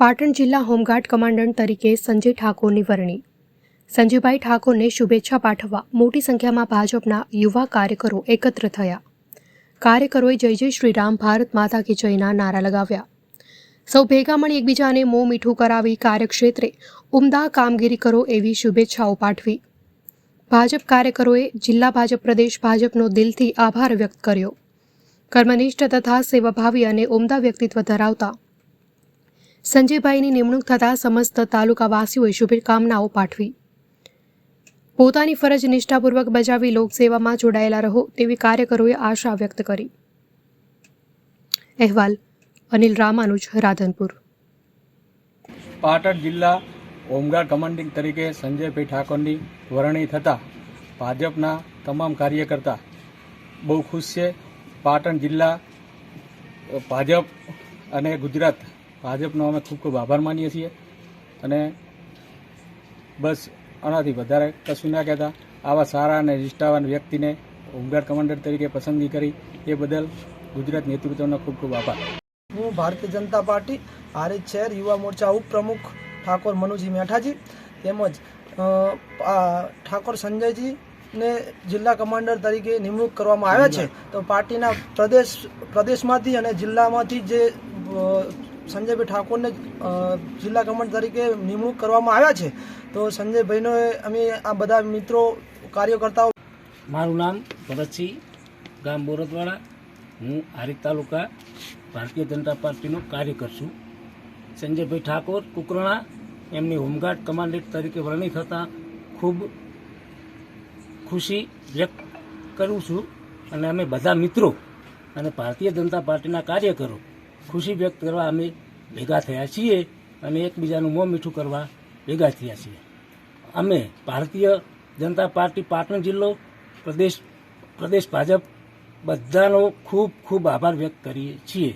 પાટણ જિલ્લા home guard commandant તરીકે સંજય ઠાકોરની વરણી. સંજયભાઈ ઠાકોરને શુભેચ્છા પાઠવવા મોટી સંખ્યામાં ભાજપના યુવા કાર્યકરો એકત્ર થયા. કાર્યકરોએ જય જય શ્રી રામ, ભારત માતા કી જયના નારા લગાવ્યા. સૌ ભેગા મળી એકબીજાને મોં મીઠું કરાવી કાર્યક્ષેત્રે ઉમદા કામગીરી કરો એવી શુભેચ્છાઓ પાઠવી. ભાજપ કાર્યકરોએ જિલ્લા ભાજપ પ્રદેશ ભાજપનો દિલથી આભાર વ્યક્ત કર્યો. કર્મનિષ્ઠ તથા સેવાભાવી અને ઉમદા વ્યક્તિત્વ ધરાવતા સંજયભાઈની નિમણૂક થતાં સમસ્ત તાલુકાવાસીઓએ શુભકામનાઓ પાઠવી. પોતાની ફરજ નિષ્ઠાપૂર્વક બજાવી લોકસેવામાં જોડાયેલા રહો તેવી કાર્યકરોએ આશા વ્યક્ત કરી. અહેવાલ, અનિલ રામાનુજ, રાધનપુર. પાટણ જિલ્લા હોમગાર્ડ કમાન્ડિંગ તરીકે સંજયભાઈ ઠાકોરની વરણી થતાં ભાજપના તમામ કાર્યકર્તા બહુ ખુશ છે. પાટણ જિલ્લા ભાજપ અને ગુજરાત ભાજપનો અમે ખૂબ ખૂબ આભાર માનીએ છીએ. અને બસ આનાથી વધારે કશું ના કહેતા. આવા સારા અને નિષ્ઠાવાન વ્યક્તિને હોમગાર્ડ કમાન્ડર તરીકે પસંદગી કરી એ બદલ ગુજરાત નેતૃત્વનો ખૂબ ખૂબ આભાર. હું ભારતીય જનતા પાર્ટી, હારીજ શહેર યુવા મોરચા ઉપપ્રમુખ ઠાકોર મનુજી મેઠાજી તેમજ ઠાકોર આ ઠાકોર સંજયજીને જિલ્લા કમાન્ડર તરીકે નિમણૂક કરવામાં આવ્યા છે. તો પાર્ટીના પ્રદેશ, પ્રદેશમાંથી અને જિલ્લામાંથી જે સંજયભાઈ ઠાકોરને જિલ્લા કમાન્ડ તરીકે નિમણૂક કરવામાં આવ્યા છે. તો સંજયભાઈનો અમે આ બધા મિત્રો, કાર્યકર્તાઓ મારું નામ ભરતસિંહ ગામ બોરતવાડા. હું હારી તાલુકા ભારતીય જનતા પાર્ટીનો કાર્યકર છું. સંજયભાઈ ઠાકોર, કુકરણા, એમની હોમગાર્ડ કમાન્ડન્ટ તરીકે વરણી થતાં ખૂબ ખુશી વ્યક્ત કરું છું. અને અમે બધા મિત્રો અને ભારતીય જનતા પાર્ટીના કાર્યકરો ખુશી વ્યક્ત કરવા અમે ભેગા થયા છીએ અને એકબીજાનું મોં મીઠું કરવા ભેગા થયા છીએ. અમે ભારતીય જનતા પાર્ટી પાટણ જિલ્લો, પ્રદેશ પ્રદેશ ભાજપ બધાનો ખૂબ ખૂબ આભાર વ્યક્ત કરીએ છીએ.